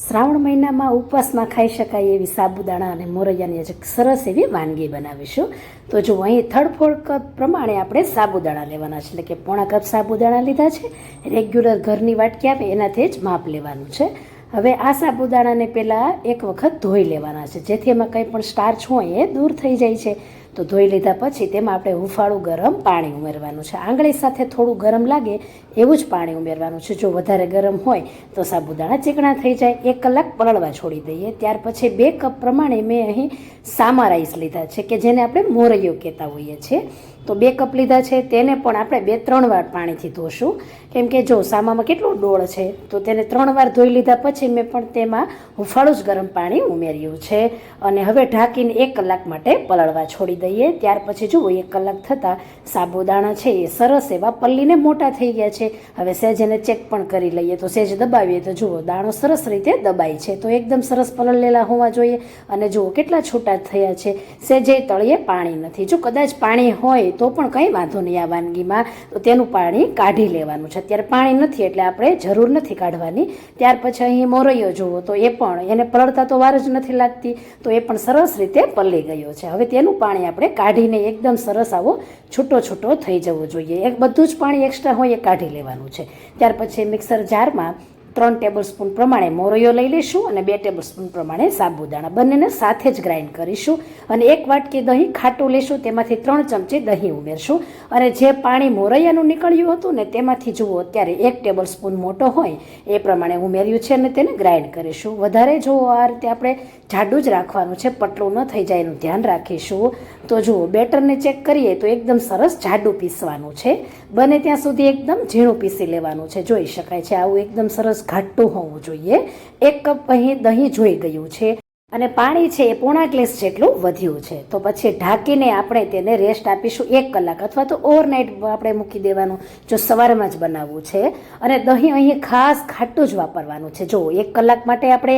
શ્રાવણ મહિનામાં ઉપવાસમાં ખાઈ શકાય એવી સાબુદાણા અને મોરૈયાની આજે સરસ એવી વાનગી બનાવીશું. તો જો અહીં થર્ડ કપ પ્રમાણે આપણે સાબુદાણા લેવાના છે, એટલે કે પોણા કપ સાબુદાણા લીધા છે. રેગ્યુલર ઘરની વાટકી આવે, એનાથી જ માપ લેવાનું છે. હવે આ સાબુદાણાને પહેલાં એક વખત ધોઈ લેવાના છે, જેથી એમાં કંઈ પણ સ્ટાર્ચ હોય એ દૂર થઈ જાય છે. તો ધોઈ લીધા પછી તેમાં આપણે હુંફાળું ગરમ પાણી ઉમેરવાનું છે. આંગળી સાથે થોડું ગરમ લાગે એવું જ પાણી ઉમેરવાનું છે. જો વધારે ગરમ હોય તો સાબુદાણા ચીકણા થઈ જાય. એક કલાક પલળવા છોડી દઈએ. ત્યાર પછી બે કપ પ્રમાણે મેં અહીં સામા રાઈસ લીધા છે કે જેને આપણે મોરૈયો કહેતા હોઈએ છીએ. તો બે કપ લીધા છે. તેને પણ આપણે બે ત્રણ વાર પાણીથી ધોશું. કેમ કે જો સામામાં કેટલું ડોળ છે, તો તેને ત્રણ વાર ધોઈ લીધા પછી મેં પણ તેમાં હુંફાળું જ ગરમ પાણી ઉમેર્યું છે. અને હવે ઢાંકીને એક કલાક માટે પલળવા છોડી દઈએ. ત્યાર પછી જુઓ, એક કલાક થતાં સાબુદાણા છે એ સરસ એવા પલ્લીને મોટા થઈ ગયા છે. હવે સેજ એને ચેક પણ કરી લઈએ. તો સેજ દબાવીએ તો જુઓ, દાણો સરસ રીતે દબાય છે. તો એકદમ સરસ પલળેલા હોવા જોઈએ. અને જુઓ, કેટલા છૂટા થયા છે. સેજે તળિયે પાણી નથી. જો કદાચ પાણી હોય તો પણ કંઈ વાંધો નહીં આ વાનગીમાં. તો તેનું પાણી કાઢી લેવાનું છે. અત્યારે પાણી નથી એટલે આપણે જરૂર નથી કાઢવાની. ત્યાર પછી અહીં મોરૈયો જુઓ, તો એ પણ એને પલળતા તો વાર જ નથી લાગતી. તો એ પણ સરસ રીતે પલળી ગયો છે. હવે તેનું પાણી આપણે કાઢીને એકદમ સરસ આવો છૂટો છૂટો થઈ જવો જોઈએ. એક બધું જ પાણી એક્સ્ટ્રા હોય એ કાઢી લેવાનું છે. ત્યાર પછી મિક્સર જારમાં ત્રણ ટેબલ સ્પૂન પ્રમાણે મોરૈયો લઈ લઈશું અને બે ટેબલ સ્પૂન પ્રમાણે સાબુદાણા. બંનેને સાથે જ ગ્રાઇન્ડ કરીશું અને એક વાટકી દહીં ખાટું લેશું, તેમાંથી ત્રણ ચમચી દહીં ઉમેરશું. અને જે પાણી મોરૈયાનું નીકળ્યું હતું ને તેમાંથી જુઓ, અત્યારે એક ટેબલ સ્પૂન મોટો હોય, એ પ્રમાણે ઉમેર્યું છે અને તેને ગ્રાઇન્ડ કરીશું. વધારે જો આ રીતે આપણે જાડું જ રાખવાનું છે પટલું ન થઈ જાય એનું ધ્યાન રાખીશું. તો જુઓ, બેટરને ચેક કરીએ તો એકદમ સરસ જાડું પીસવાનું છે. બને ત્યાં સુધી એકદમ ઝીણું પીસી લેવાનું છે, જોઈ શકાય છે. આવું એકદમ સરસ ઘાટું હોવું જોઈએ. એક કપ અહીં દહીં જોઈ ગયું છે. અને પાણી છે એ પોણા ગ્લાસ જેટલું વધ્યું છે. તો પછી ઢાંકીને આપણે તેને રેસ્ટ આપીશું એક કલાક અથવા તો ઓવરનાઇટ આપણે મૂકી દેવાનું, જો સવારમાં જ બનાવવું છે. અને દહીં અહીં ખાસ ખાટું જ વાપરવાનું છે. જો એક કલાક માટે આપણે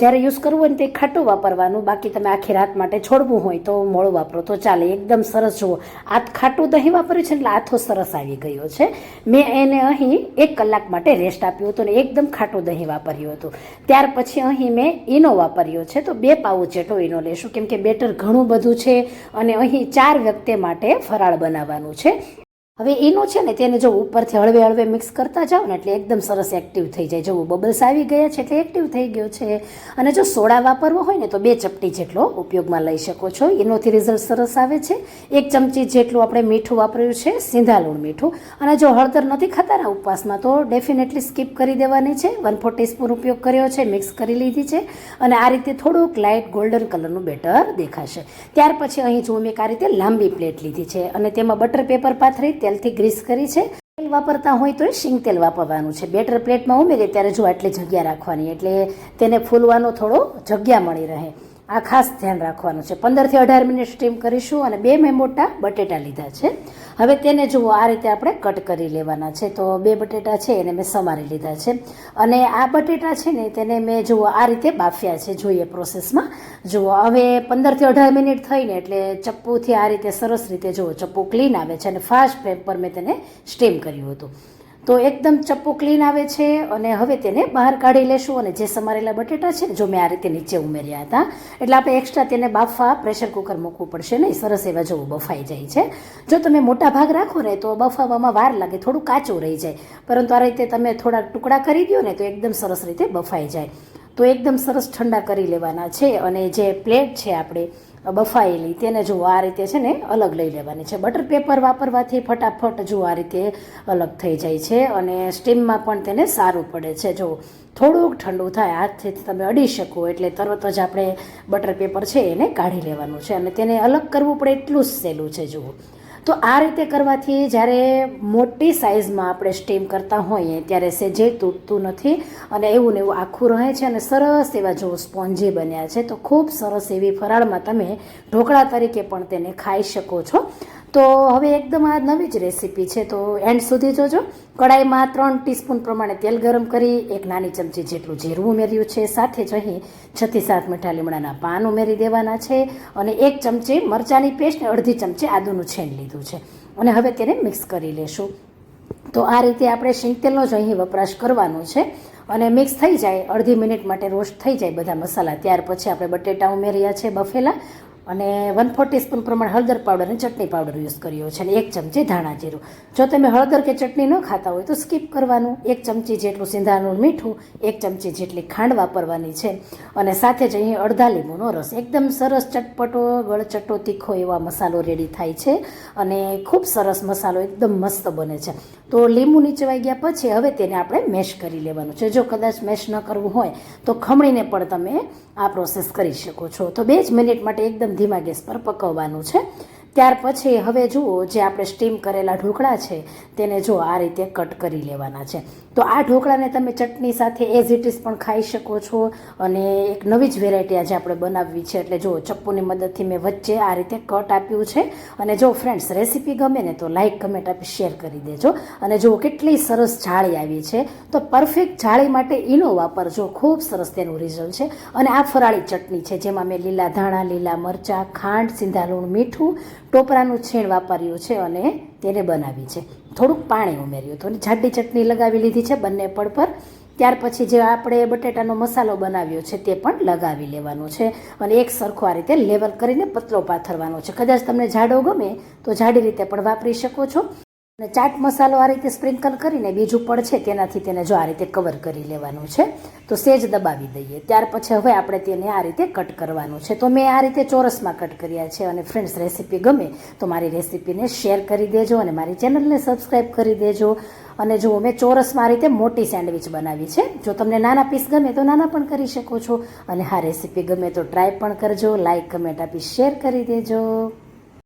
જ્યારે યુઝ કરવું હોય ને તે ખાટું વાપરવાનું, બાકી તમે આખી રાત માટે છોડવું હોય તો મોળું વાપરો તો ચાલે. એકદમ સરસ જુઓ. આ ખાટું દહીં વાપર્યું છે એટલે આથો સરસ આવી ગયો છે. મેં એને અહીં એક કલાક માટે રેસ્ટ આપ્યું હતું અને એકદમ ખાટું દહીં વાપર્યું હતું. ત્યાર પછી અહીં મેં ઈનો વાપર્યો છે, તો બે પાઉચ જેટલો ઈનો લેશું. કેમ કે બેટર ઘણું બધું છે અને અહીં ચાર વ્યક્તિ માટે ફરાળ બનાવવાનું છે. હવે એનું છે ને તેને જો ઉપરથી હળવે હળવે મિક્સ કરતા જાઓ ને એટલે એકદમ સરસ એક્ટિવ થઈ જાય. જવું બબલ્સ આવી ગયા છે એટલે એક્ટિવ થઈ ગયો છે. અને જો સોડા વાપરવો હોય ને તો બે ચપટી જેટલો ઉપયોગમાં લઈ શકો છો. એનોથી રિઝલ્ટ સરસ આવે છે. એક ચમચી જેટલું આપણે મીઠું વાપર્યું છે, સિંધાલુણ મીઠું. અને જો હળદર નથી ખાતા ને ઉપવાસમાં તો ડેફિનેટલી સ્કીપ કરી દેવાની છે. વન ફોર ટીસ્પૂન ઉપયોગ કર્યો છે મિક્સ કરી લીધી છે. અને આ રીતે થોડુંક લાઇટ ગોલ્ડન કલરનું બેટર દેખાશે. ત્યાર પછી અહીં જો મેં આ રીતે લાંબી પ્લેટ લીધી છે. અને તેમાં બટર પેપર પાથરી તેલથી ગ્રીસ કરી છે. તેલ વાપરતા હોય તો શીંગ તેલ વાપરવાનું છે. બેટર પ્લેટમાં ઉમેરીએ ત્યારે જો આટલી જગ્યા રાખવાની, એટલે તેને ફૂલવાનો થોડો જગ્યા મળી રહે. આ ખાસ ધ્યાન રાખવાનું છે. પંદરથી અઢાર મિનિટ સ્ટીમ કરીશું અને બે મેં મોટા બટેટા લીધા છે. હવે તેને જુઓ, આ રીતે આપણે કટ કરી લેવાના છે. તો બે બટેટા છે, એને મેં સમારી લીધા છે. અને આ બટેટા છે ને, તેને મેં જુઓ, આ રીતે બાફ્યા છે. જોઈએ પ્રોસેસમાં. જુઓ, હવે પંદરથી અઢાર મિનિટ થઈને, એટલે ચપ્પુથી આ રીતે સરસ રીતે જુઓ, ચપ્પુ ક્લીન આવે છે અને ફાસ્ટ ફ્લેમ પર મેં તેને સ્ટીમ કર્યું હતું. તો એકદમ ચપ્પો ક્લીન આવે છે અને હવે તેને બહાર કાઢી લેશું અને જે સમારેલા બટેટા છે ને, જો મેં આ રીતે નીચે ઉમેર્યા હતા, એટલે આપણે એક્સ્ટ્રા તેને બાફવા પ્રેશર કુકર મૂકવું પડશે નહીં, સરસ એવા જેવું બફાઈ જાય છે. જો તમે મોટા ભાગ રાખો ને, તો બફાવવામાં વાર લાગે, થોડું કાચું રહી જાય. પરંતુ આ રીતે તમે થોડા ટુકડા કરી દો ને, તો એકદમ સરસ રીતે બફાઈ જાય. તો એકદમ સરસ ઠંડા કરી લેવાના છે અને જે પ્લેટ છે આપણે બફાયેલી. તેને જો આ રીતે છે ને અલગ લઈ લેવાની છે. બટર પેપર વાપરવાથી ફટાફટ જો આ રીતે અલગ થઈ જાય છે અને સ્ટીમમાં પણ તેને સારું પડે છે. જો થોડુંક ઠંડુ થાય, હાથથી તમે અડી શકો એટલે તરત જ આપણે બટર પેપર છે એને કાઢી લેવાનું છે અને તેને અલગ કરવું પડે એટલું જ સહેલું છે. જુઓ. તો આ રીતે કરવાથી જ્યારે મોટી સાઇઝમાં આપણે સ્ટીમ કરતા હોઈએ ત્યારે સેજે તૂટતું નથી અને એવું ને એવું આખું રહે છે અને સરસ એવા જો સ્પોન્જી બન્યા છે, તો ખૂબ સરસ એવી ફરાળમાં તમે ઢોકળા તરીકે પણ તેને ખાઈ શકો છો. તો હવે એકદમ આ નવી જ રેસીપી છે. તો એન્ડ સુધી જોજો. કડાઈમાં ત્રણ ટીસ્પૂન પ્રમાણે તેલ ગરમ કરી, એક નાની ચમચી જેટલું જીરું ઉમેર્યું છે. સાથે જ અહીં છથી સાત મીઠા લીમડાના પાન ઉમેરી દેવાના છે અને એક ચમચી મરચાંની પેસ્ટ ને અડધી ચમચી આદુનું છેન લીધું છે. અને હવે તેને મિક્સ કરી લેશું. તો આ રીતે આપણે શીંગ તેલનો જ અહીં વપરાશ કરવાનો છે અને મિક્સ થઈ જાય, અડધી મિનિટ માટે રોસ્ટ થઈ જાય બધા મસાલા. ત્યાર પછી આપણે બટેટા ઉમેર્યા છે બફેલા અને વન ફોર ટીસ્પૂન પ્રમાણે હળદર પાવડર અને ચટણી પાવડર યુઝ કર્યો છે અને એક ચમચી ધાણા જીરું. જો તમે હળદર કે ચટણી ન ખાતા હોય તો સ્કીપ કરવાનું. એક ચમચી જેટલું સિંધાનું મીઠું, એક ચમચી જેટલી ખાંડ વાપરવાની છે. અને સાથે જ અહીં અડધા લીંબુનો રસ. એકદમ સરસ ચટપટો ગળચટ્ટો તીખો એવા મસાલો રેડી થાય છે. અને ખૂબ સરસ મસાલો એકદમ મસ્ત બને છે. તો લીંબુ નીચવાઈ ગયા પછી હવે તેને આપણે મેશ કરી લેવાનું છે. જો કદાચ મેશ ન કરવું હોય તો ખમણીને પણ તમે આ પ્રોસેસ કરી શકો છો. તો બે જ મિનિટ માટે એકદમ ધીમા ગેસ પર પકવવાનું છે. ત્યાર પછી હવે જુઓ જે આપણે સ્ટીમ કરેલા ઢોકળા છે, તેને જો આ રીતે કટ કરી લેવાના છે. તો આ ઢોકળાને તમે ચટણી સાથે એઝ ઇટ ઇઝ પણ ખાઈ શકો છો અને એક નવી જ વેરાયટી આજે આપણે બનાવવી છે. એટલે જો ચપ્પુની મદદથી મેં વચ્ચે આ રીતે કટ આપ્યું છે. અને જો ફ્રેન્ડ્સ રેસીપી ગમે ને તો લાઇક કમેન્ટ આપી શેર કરી દેજો. અને જો કેટલી સરસ જાળી આવી છે. તો પરફેક્ટ જાળી માટે ઈનો વાપરજો ખૂબ સરસ તેનું રિઝલ્ટ છે. અને આ ફરાળી ચટણી છે, જેમાં મેં લીલા ધાણા, લીલા મરચાં, ખાંડ, સિંધા મીઠું ટોપરાનું છીણ વાપર્યું છે અને તેને બનાવી છે. થોડુંક પાણી ઉમેર્યું હતું અને જાડી ચટણી લગાવી લીધી છે બંને પડ પર. ત્યાર પછી જે આપણે બટેટાનો મસાલો બનાવ્યો છે તે પણ લગાવી લેવાનો છે અને એક સરખો આ રીતે લેવલ કરીને પતલો પાથરવાનો છે. કદાચ તમને જાડો ગમે તો જાડી રીતે પણ વાપરી શકો છો. અને ચાટ મસાલો આ રીતે સ્પ્રિંકલ કરીને બીજું પડ છે તેનાથી તેને જો આ રીતે કવર કરી લેવાનું છે, તો સેજ દબાવી દઈએ. ત્યાર પછી હવે આપણે તેને આ રીતે કટ કરવાનું છે. તો મેં આ રીતે ચોરસમાં કટ કર્યા છે અને ફ્રેન્ડ્સ રેસીપી ગમે તો મારી રેસીપીને શેર કરી દેજો અને મારી ચેનલને સબસ્ક્રાઈબ કરી દેજો. અને જો મેં ચોરસમાં આ રીતે મોટી સેન્ડવિચ બનાવી છે. જો તમને નાના પીસ ગમે તો નાના પણ કરી શકો છો. અને હા રેસીપી ગમે તો ટ્રાય પણ કરજો. લાઇક કમેન્ટ આપી શેર કરી દેજો.